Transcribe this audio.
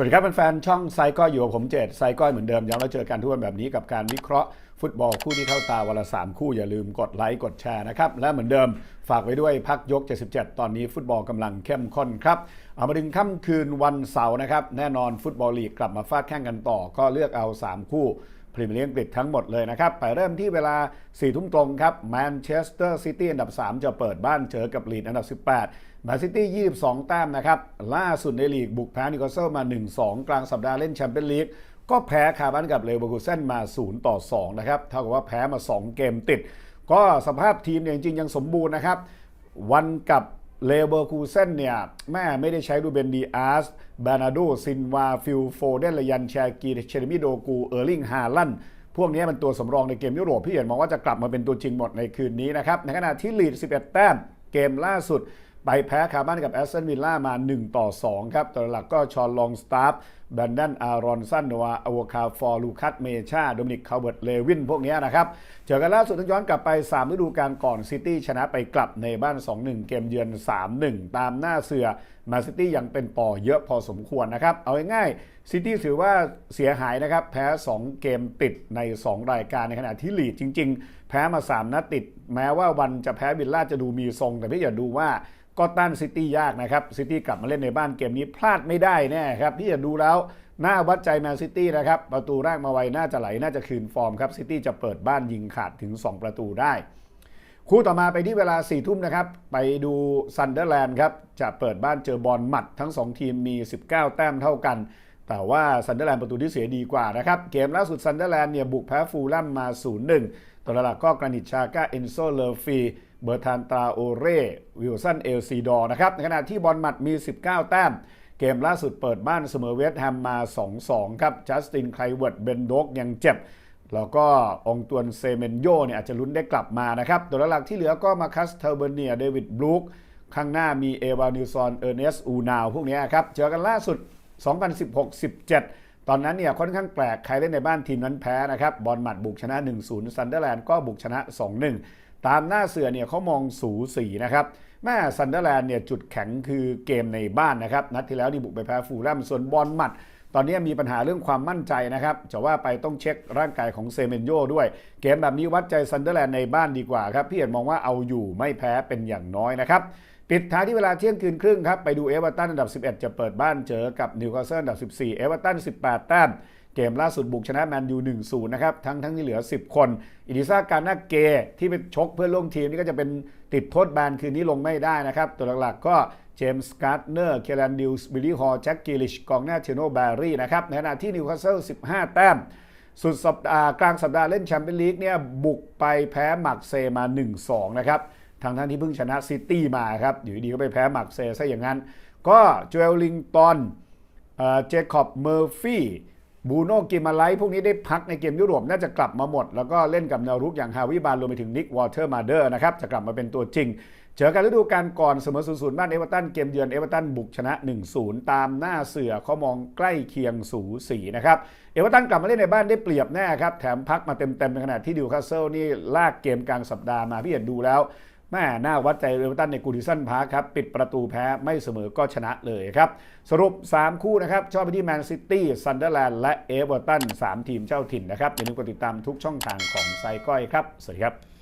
วัสดีครับแฟนๆช่องไซก้อยอยู่กับผมเจตไซก้อยเหมือนเดิมย้ำเราเจอกันทุกวันแบบนี้กับการวิเคราะห์ฟุตบอลคู่ที่เข้าตาวันละสามคู่อย่าลืมกดไลค์กดแชร์นะครับ และเหมือนเดิมฝากไว้ด้วยพักยก 77 ตอนนี้ฟุตบอลกำลังเข้มข้นครับ เอามาถึงค่ำคืนวันเสาร์นะครับ แน่นอนฟุตบอลลีกกลับมาฟาดแข่งกันต่อ ก็เลือกเอา 3 คู่ พรีเมียร์ลีกอังกฤษทั้งหมดเลยนะครับ ไปเริ่มที่เวลา 4 ทุ่มตรงครับแมนเชสเตอร์ซิตี้อันดับ 3 จะเปิดบ้านเจอกับลีดอันดับ 18แมนซิตี้ 22 แต้มนะครับ ล่าสุดในลีกบุกแพ้นิวคาสเซลมา 1-2 กลางสัปดาห์เล่นแชมเปี้ยนลีกก็แพ้คาร์บันกับเลเวอร์คูเซนมา 0 ต่อ 2 นะครับเท่ากับว่าแพ้มา 2 เกมติด ก็สภาพทีมเนี่ยจริงๆยังสมบูรณ์นะครับ วันกับ เลเวอร์คูเซนเนี่ย แม่ไม่ได้ใช้ดูเบนดีอาร์สบานาโดซินวาฟิลโฟเดนลยันแชกีเชเดมิโดกู เออร์ลิงฮาลันพวกนี้มันตัวสำรองในเกมยุโรปพี่เห็นมองว่าจะกลับมาเป็นตัวจริงหมดในคืนนี้นะครับ ในขณะที่ลีด 11 แต้มเกมล่าสุด ไปแพ้คาร์บันกับแอสตันวิลล่ามา 1 ต่อ 2 ครับ ตัวหลักก็ชอนลองสตาร์ฟแบนดันอารอนสันโนวาอวคาฟอร์ลูคัสเมชาโดมินิกคาเวิร์ตเลวินพวกนี้นะครับ เจอกันล่าสุดต้องย้อนกลับไป 3 ฤดูกาลก่อนซิตี้ชนะไปกลับในบ้าน 2-1 เกมเยือน 3-1 ตามหน้าเสือมาซิตี้ยังเป็นต่อเยอะพอสมควรนะครับ เอาง่ายๆซิตี้ถือว่าเสียหายนะครับ แพ้ 2 เกมติดใน 2 รายการในขณะที่ลีดจริง ๆ แพ้มา 3 นัดติด แม้ว่าวันจะแพ้วิลล่าจะดูมีทรง แต่พี่อย่าดูว่าก็ต้านซิตี้ยากนะครับซิตี้กลับมาเล่นในบ้านเกมนี้พลาดไม่ได้แน่ครับที่จะดูแล้วหน้าวัดใจแมนซิตี้นะครับ ประตูแรกมาไวน่าจะไหล น่าจะคืนฟอร์มครับซิตี้จะเปิดบ้านยิงขาดถึง 2 ประตูได้ คู่ต่อมาไปที่เวลา4ี่ทุ่มนะครับ ไปดูซันเดอร์แลนด์ครับ จะเปิดบ้านเจอบอลหมัดทั้ง 2 ทีมมี 19 แต้มเท่ากัน แต่ว่าซันเดอร์แลนด์ประตูที่เสียดีกว่านะครับ เกมล่าสุดซันเดอร์แลนด์เนี่ยบุกแพ้ฟูลแลมมา 0-1 ตัวหลักก็กรานิตชาก้าเอนโซเลอร์ฟี เบอร์ทานตราโอเร่วิลสันเอลซีดอร์นะครับในขณะที่บอลหมัดมี 19 แต้ม เกมล่าสุดเปิดบ้านเสมอเวสต์แฮมมา 2-2 ครับจัสตินไคลเวิร์ดเบนโดกยังเจ็บ แล้วก็องตวนเซเมนโยเนี่ยอาจจะลุ้นได้กลับมานะครับตัวหลักที่เหลือก็มาคัสเทอร์เบเนียเดวิดบลูคข้างหน้ามีเอวานิวซอนเออร์เนสอูนาวพวกนี้ครับเจอกันล่าสุด 2016-17 ตอนนั้นเนี่ยค่อนข้างแปลกใครเล่นในบ้านทีมนั้นแพ้นะครับบอลหมัดบุกชนะ 1-0ซันเดอร์แลนด์ก็บุกชนะ 2-1 ตามหน้าเสือเนี่ยเขามองสูสีนะครับแม่ซันเดอร์แลนด์เนี่ยจุดแข็งคือเกมในบ้านนะครับ นัดที่แล้วนี่บุกไปแพ้ฟูลแลมส่วนบอลหมัด ตอนนี้มีปัญหาเรื่องความมั่นใจนะครับจะว่าไปต้องเช็คร่างกายของเซเมนโยด้วย เกมแบบนี้วัดใจซันเดอร์แลนด์ในบ้านดีกว่าครับ พี่เอ็นมองว่าเอาอยู่ไม่แพ้เป็นอย่างน้อยนะครับปิดท้ายที่เวลาเที่ยงคืนครึ่งครับ ไปดูเอเวอร์ตันอันดับ 11 จะเปิดบ้านเจอกับนิวคาสเซิลอันดับ 14 เอเวอร์ตัน 18 แต้ม เกมล่าสุดบุกชนะแมนยู1-0นะครับทั้งทั้งที่เหลือ 10 คน อิดิซ่าการนาเกที่ไปชกเพื่อนร่วมทีมนี่ก็จะเป็นติดโทษแบนคืนนี้ลงไม่ได้นะครับ ตัวหลักๆก็เจมส์การ์ดเนอร์ เคลันดิลส์ บิลลี่ฮอลแจ็คกิลิช กองหน้าเทโนแบรี่นะครับ ในขณะที่นิวคาสเซิล 15 แต้ม สุดสัปดาห์กลางสัปดาห์เล่นแชมเปี้ยนลีกเนี่ยบุกไปแพ้หมักเซมา 1-2 นะครับทางท่านที่เพิ่งชนะซิตี้มาครับ อยู่ดีก็ไปแพ้หมักเซซะอย่างนั้น ก็จ o เอลลิงตันเจคอบเมอร์ฟี่ บูโน่กิมาไลท์พวกนี้ได้พักในเกมยุโรปน่าจะกลับมาหมด แล้วก็เล่นกับแนวรุกอย่างฮาวิบานรวมไปถึงนิกวอเตอร์มาเดอร์นะครับจะกลับมาเป็นตัวจริง เจอกันฤดูกาลก่อนเสมอ0-0บ้านเอเวอร์ตันเกมเยือนเอเวอร์ตันบุกชนะ 1-0 ตามหน้าเสือเขามองใกล้เคียงสูสีนะครับเอเวอร์ตันกลับมาเล่นในบ้านได้เปรียบแน่ครับแถมพักมาเต็มๆในขณะที่ดิวคาสเซิลนี่ลากเกมกลางสัปดาห์มาพี่เห็นดูแล้ว แม่น่าวัดใจเอเวอร์ตันในกูดิสันพาร์คครับ ปิดประตูแพ้ไม่เสมอก็ชนะเลยครับ สรุป 3 คู่นะครับ ชอบไปที่แมนซิตี้ซันเดอร์แลนด์และเอเวอร์ตัน3ทีมเจ้าถิ่นนะครับอย่าลืมกดติดตามทุกช่องทางของไซก้อยครับ สวัสดีครับ